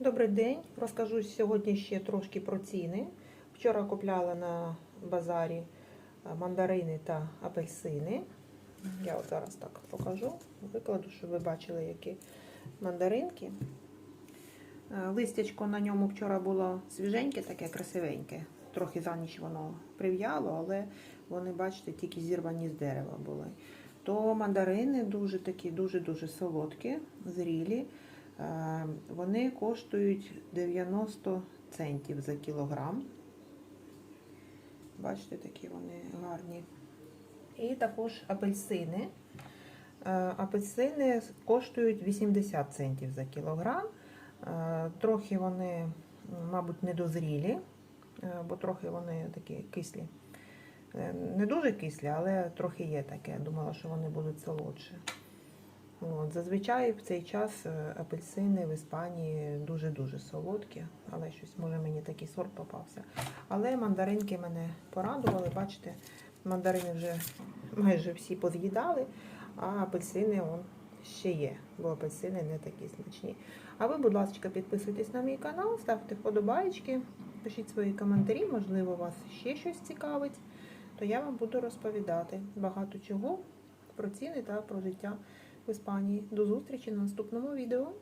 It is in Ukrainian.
Добрий день. Розкажу сьогодні ще трошки про ціни. Вчора купляла на базарі е, мандарини та апельсини. Я от зараз так покажу, викладу, щоб ви бачили, які мандаринки. Е, Листячко на ньому вчора було свіженьке, таке красивеньке. Трохи за ніч воно прив'яло, але вони, бачите, тільки зірвані з дерева були. То мандарини дуже такі, дуже-дуже солодкі, зрілі. Е, Вони коштують 90 центів за кілограм. Бачите, такі вони гарні. І також апельсини. Е, Апельсини коштують 80 центів за кілограм. Е, Трохи вони, мабуть, недозрілі, бо трохи вони такі кислі. Не дуже кислі, але трохи є таке. Думала, що вони будуть солодші. От, зазвичай в цей час е, апельсини в Іспанії дуже-дуже солодкі, але щось, може, мені такий сорт попався. Але мандаринки мене порадували. Бачите, мандарини вже майже всі поз'їдали, а апельсини он, ще є, бо апельсини не такі смачні. А ви, будь ласка, підписуйтесь на мій канал, ставте вподобайки, пишіть свої коментарі, можливо, вас ще щось цікавить, то я вам буду розповідати багато чого про ціни та про життя в Іспанії. До зустрічі на наступному відео.